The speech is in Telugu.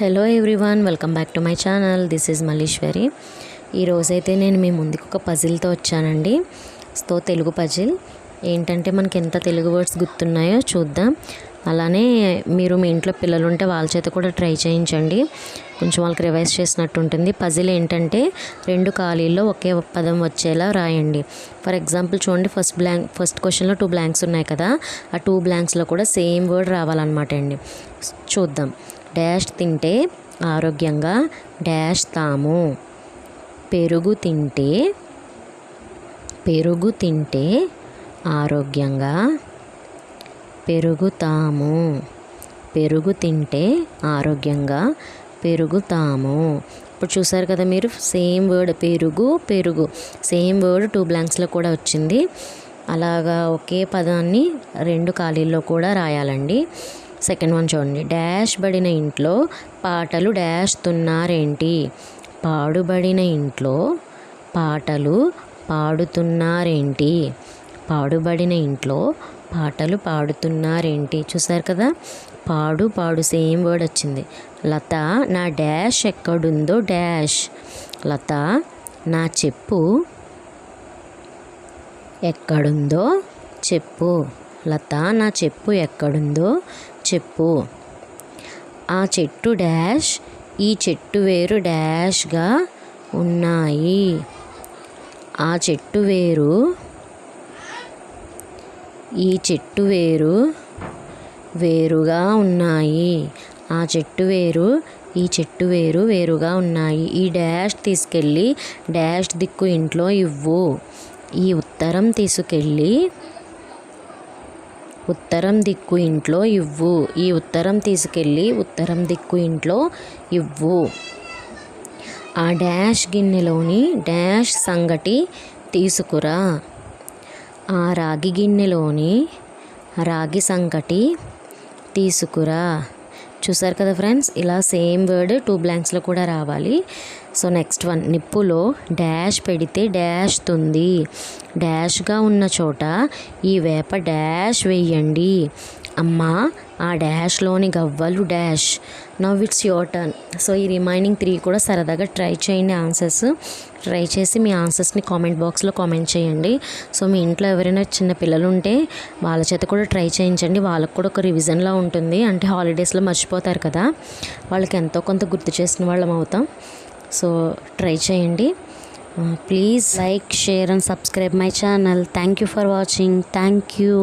Hello everyone welcome back to my channel this is Malleswari ఈరోజైతే నేను మీ ముందుకు ఒక పజిల్తో వచ్చానండి. సో తెలుగు పజిల్ ఏంటంటే మనకి ఎంత తెలుగు వర్డ్స్ గుర్తున్నాయో చూద్దాం. అలానే మీరు మీ ఇంట్లో పిల్లలు ఉంటే వాళ్ళ చేత కూడా ట్రై చేయించండి. కొంచెం వాళ్ళకి రివైజ్ చేసినట్టు ఉంటుంది పజిల్ ఏంటంటే రెండు ఖాళీల్లో ఒకే పదం వచ్చేలా రాయండి. ఫర్ ఎగ్జాంపుల్ చూడండి ఫస్ట్ బ్లాంక్ ఫస్ట్ క్వశ్చన్లో టూ బ్లాంక్స్ ఉన్నాయి కదా. ఆ టూ బ్లాంక్స్లో కూడా సేమ్ వర్డ్ రావాలన్నమాట అండి. చూద్దాం. డాష్ తింటే ఆరోగ్యంగా డాష్ తాము. పెరుగు తింటే పెరుగు తింటే ఆరోగ్యంగా పెరుగుతాము. పెరుగు తింటే ఆరోగ్యంగా పెరుగుతాము. ఇప్పుడు చూసారు కదా మీరు సేమ్ వర్డ్ పెరుగు పెరుగు. సేమ్ వర్డ్ టూ బ్లాంక్స్లో కూడా వచ్చింది. అలాగా ఒకే పదాన్ని రెండు ఖాళీల్లో కూడా రాయాలండి. సెకండ్ వన్ చూడండి. డాష్ పడిన ఇంట్లో పాటలు డాష్ తున్నారేంటి పాడుబడిన ఇంట్లో పాటలు పాడుతున్నారేంటి? పాడుబడిన ఇంట్లో పాటలు పాడుతున్నారేంటి? చూసారు కదా? పాడు పాడు సేమ్ వర్డ్ వచ్చింది. లత నా డాష్ ఎక్కడుందో డాష్. లత నా చెప్పు ఎక్కడుందో చెప్పు. లత నా చెప్పు ఎక్కడుందో చెప్పు. ఆ చెట్టు డాష్ ఈ చెట్టు వేరు డాష్గా ఉన్నాయి. ఆ చెట్టు వేరు ఈ చెట్టు వేరు వేరుగా ఉన్నాయి. ఆ చెట్టు వేరు ఈ చెట్టు వేరు వేరుగా ఉన్నాయి. ఈ డాష్ తీసుకెళ్ళి డాష్ దిక్కు ఇంట్లో ఇవ్వు. ఈ ఉత్తరం తీసుకెళ్ళి ఉత్తరం దిక్కు ఇంట్లో ఇవ్వు. ఈ ఉత్తరం తీసుకెళ్ళి ఉత్తరం దిక్కు ఇంట్లో ఇవ్వు. ఆ డాష్ గిన్నెలోని డాష్ సంగటి తీసుకురా. ఆ రాగి గిన్నెలోని రాగి సంగటి తీసుకురా. చూసారు కదా ఫ్రెండ్స్? ఇలా సేమ్ వర్డ్ టూ బ్లాంక్స్లో కూడా రావాలి. సో నెక్స్ట్ వన్ నిప్పులో డాష్ పెడితే డాష్ తుంది. డాష్గా ఉన్న చోట ఈ వేప డాష్ వేయండి. అమ్మా ఆ డాష్లోని గవ్వలు dash. Now it's your turn so ఈ రిమైనింగ్ త్రీ కూడా సరదాగా ట్రై చేయండి ఆన్సర్స్ ట్రై చేసి మీ ఆన్సర్స్ని కామెంట్ బాక్స్లో కామెంట్ చేయండి. సో మీ ఇంట్లో ఎవరైనా చిన్న పిల్లలు ఉంటే వాళ్ళ చేత కూడా ట్రై చేయించండి. వాళ్ళకు కూడా ఒక రివిజన్లా ఉంటుంది. అంటే హాలిడేస్లో మర్చిపోతారు కదా. వాళ్ళకి ఎంతో కొంత గుర్తు చేసిన వాళ్ళం అవుతాం. సో ట్రై చేయండి. Please like share and subscribe my channel thank you for watching thank you